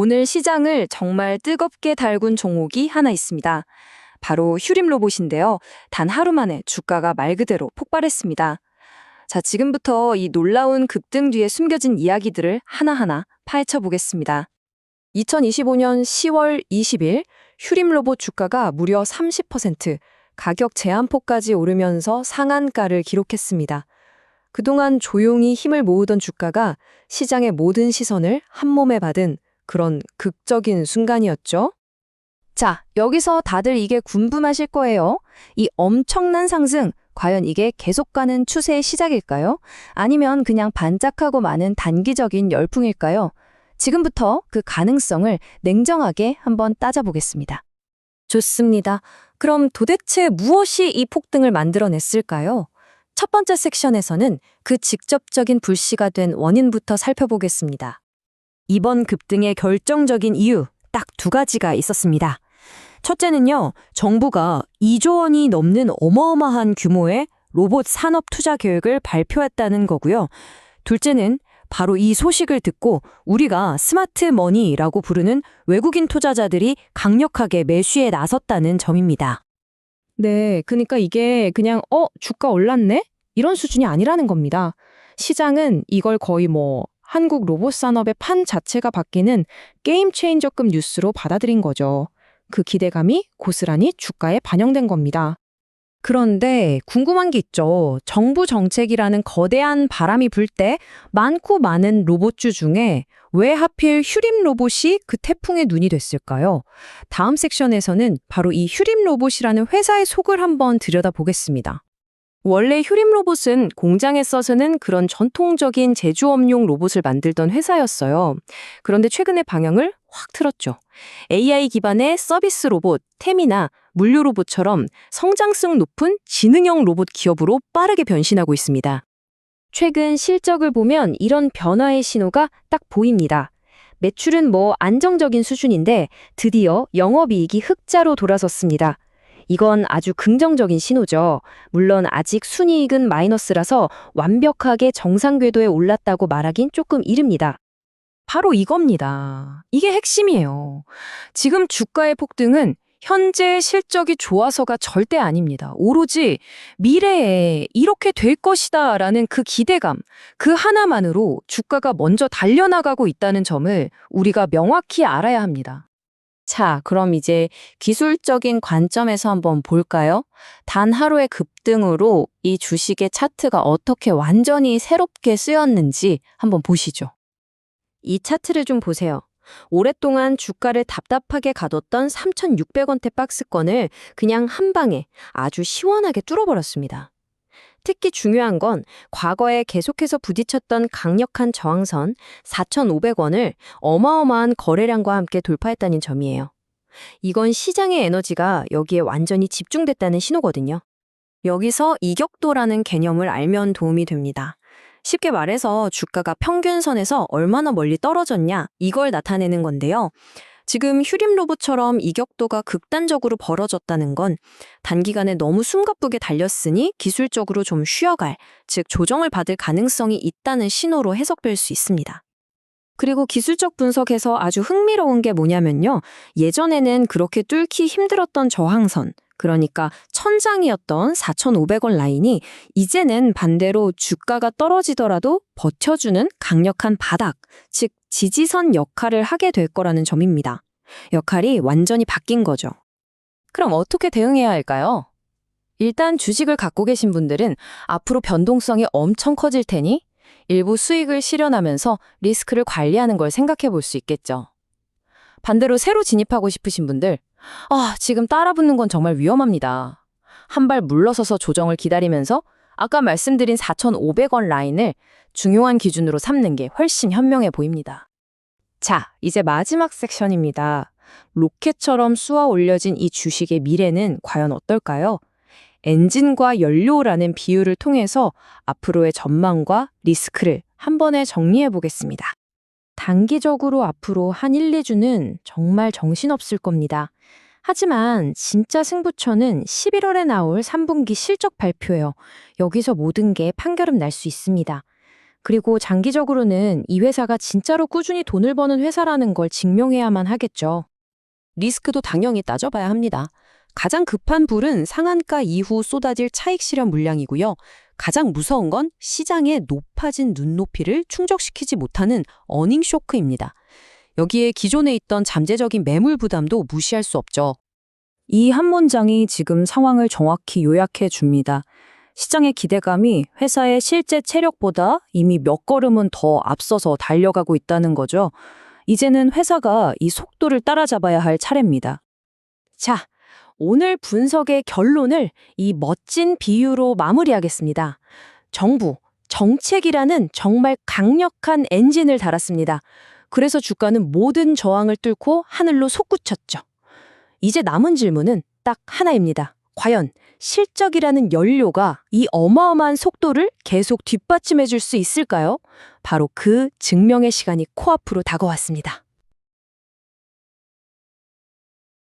오늘 시장을 정말 뜨겁게 달군 종목이 하나 있습니다. 바로 휴림 로봇인데요. 단 하루 만에 주가가 말 그대로 폭발했습니다. 자, 지금부터 이 놀라운 급등 뒤에 숨겨진 이야기들을 하나하나 파헤쳐 보겠습니다. 2025년 10월 20일 휴림 로봇 주가가 무려 30% 가격 제한폭까지 오르면서 상한가를 기록했습니다. 그동안 조용히 힘을 모으던 주가가 시장의 모든 시선을 한 몸에 받은 그런 극적인 순간이었죠. 자, 여기서 다들 이게 궁금하실 거예요. 이 엄청난 상승, 과연 이게 계속 가는 추세의 시작일까요? 아니면 그냥 반짝하고 많은 단기적인 열풍일까요? 지금부터 그 가능성을 냉정하게 한번 따져보겠습니다. 좋습니다. 그럼 도대체 무엇이 이 폭등을 만들어냈을까요? 첫 번째 섹션에서는 그 직접적인 불씨가 된 원인부터 살펴보겠습니다. 이번 급등의 결정적인 이유 딱 두 가지가 있었습니다. 첫째는요, 정부가 2조 원이 넘는 어마어마한 규모의 로봇 산업 투자 계획을 발표했다는 거고요. 둘째는 바로 이 소식을 듣고 우리가 스마트 머니라고 부르는 외국인 투자자들이 강력하게 매수에 나섰다는 점입니다. 네, 그러니까 이게 그냥 어, 주가 올랐네? 이런 수준이 아니라는 겁니다. 시장은 이걸 거의 뭐 한국 로봇 산업의 판 자체가 바뀌는 게임 체인저급 뉴스로 받아들인 거죠. 그 기대감이 고스란히 주가에 반영된 겁니다. 그런데 궁금한 게 있죠. 정부 정책이라는 거대한 바람이 불 때 많고 많은 로봇주 중에 왜 하필 휴림 로봇이 그 태풍의 눈이 됐을까요? 다음 섹션에서는 바로 이 휴림 로봇이라는 회사의 속을 한번 들여다보겠습니다. 원래 휴림 로봇은 공장에 써서는 그런 전통적인 제조업용 로봇을 만들던 회사였어요. 그런데 최근에 방향을 확 틀었죠. AI 기반의 서비스 로봇, 템이나 물류 로봇처럼 성장성 높은 지능형 로봇 기업으로 빠르게 변신하고 있습니다. 최근 실적을 보면 이런 변화의 신호가 딱 보입니다. 매출은 뭐 안정적인 수준인데 드디어 영업이익이 흑자로 돌아섰습니다. 이건 아주 긍정적인 신호죠. 물론 아직 순이익은 마이너스라서 완벽하게 정상 궤도에 올랐다고 말하긴 조금 이릅니다. 바로 이겁니다. 이게 핵심이에요. 지금 주가의 폭등은 현재 실적이 좋아서가 절대 아닙니다. 오로지 미래에 이렇게 될 것이다 라는 그 기대감, 그 하나만으로 주가가 먼저 달려나가고 있다는 점을 우리가 명확히 알아야 합니다. 자, 그럼 이제 기술적인 관점에서 한번 볼까요? 단 하루의 급등으로 이 주식의 차트가 어떻게 완전히 새롭게 쓰였는지 한번 보시죠. 이 차트를 좀 보세요. 오랫동안 주가를 답답하게 가뒀던 3,600원대 박스권을 그냥 한 방에 아주 시원하게 뚫어버렸습니다. 특히 중요한 건 과거에 계속해서 부딪혔던 강력한 저항선 4,500원을 어마어마한 거래량과 함께 돌파했다는 점이에요. 이건 시장의 에너지가 여기에 완전히 집중됐다는 신호거든요. 여기서 이격도라는 개념을 알면 도움이 됩니다. 쉽게 말해서 주가가 평균선에서 얼마나 멀리 떨어졌냐 이걸 나타내는 건데요. 지금 휴림 로봇처럼 이격도가 극단적으로 벌어졌다는 건 단기간에 너무 숨가쁘게 달렸으니 기술적으로 좀 쉬어갈, 즉 조정을 받을 가능성이 있다는 신호로 해석될 수 있습니다. 그리고 기술적 분석에서 아주 흥미로운 게 뭐냐면요. 예전에는 그렇게 뚫기 힘들었던 저항선, 그러니까 천장이었던 4,500원 라인이 이제는 반대로 주가가 떨어지더라도 버텨주는 강력한 바닥, 즉 지지선 역할을 하게 될 거라는 점입니다. 역할이 완전히 바뀐 거죠. 그럼 어떻게 대응해야 할까요? 일단 주식을 갖고 계신 분들은 앞으로 변동성이 엄청 커질 테니 일부 수익을 실현하면서 리스크를 관리하는 걸 생각해 볼 수 있겠죠. 반대로 새로 진입하고 싶으신 분들, 아, 지금 따라 붙는 건 정말 위험합니다. 한 발 물러서서 조정을 기다리면서 아까 말씀드린 4,500원 라인을 중요한 기준으로 삼는 게 훨씬 현명해 보입니다. 자, 이제 마지막 섹션입니다. 로켓처럼 쏘아 올려진 이 주식의 미래는 과연 어떨까요? 엔진과 연료라는 비유를 통해서 앞으로의 전망과 리스크를 한 번에 정리해 보겠습니다. 단기적으로 앞으로 한 1, 2주는 정말 정신없을 겁니다. 하지만 진짜 승부처는 11월에 나올 3분기 실적 발표예요. 여기서 모든 게 판결음 날 수 있습니다. 그리고 장기적으로는 이 회사가 진짜로 꾸준히 돈을 버는 회사라는 걸 증명해야만 하겠죠. 리스크도 당연히 따져봐야 합니다. 가장 급한 불은 상한가 이후 쏟아질 차익 실현 물량이고요. 가장 무서운 건 시장의 높아진 눈높이를 충족시키지 못하는 어닝 쇼크입니다. 여기에 기존에 있던 잠재적인 매물 부담도 무시할 수 없죠. 이 한 문장이 지금 상황을 정확히 요약해 줍니다. 시장의 기대감이 회사의 실제 체력보다 이미 몇 걸음은 더 앞서서 달려가고 있다는 거죠. 이제는 회사가 이 속도를 따라잡아야 할 차례입니다. 자, 오늘 분석의 결론을 이 멋진 비유로 마무리하겠습니다. 정부, 정책이라는 정말 강력한 엔진을 달았습니다. 그래서 주가는 모든 저항을 뚫고 하늘로 솟구쳤죠. 이제 남은 질문은 딱 하나입니다. 과연 실적이라는 연료가 이 어마어마한 속도를 계속 뒷받침해 줄 수 있을까요? 바로 그 증명의 시간이 코앞으로 다가왔습니다.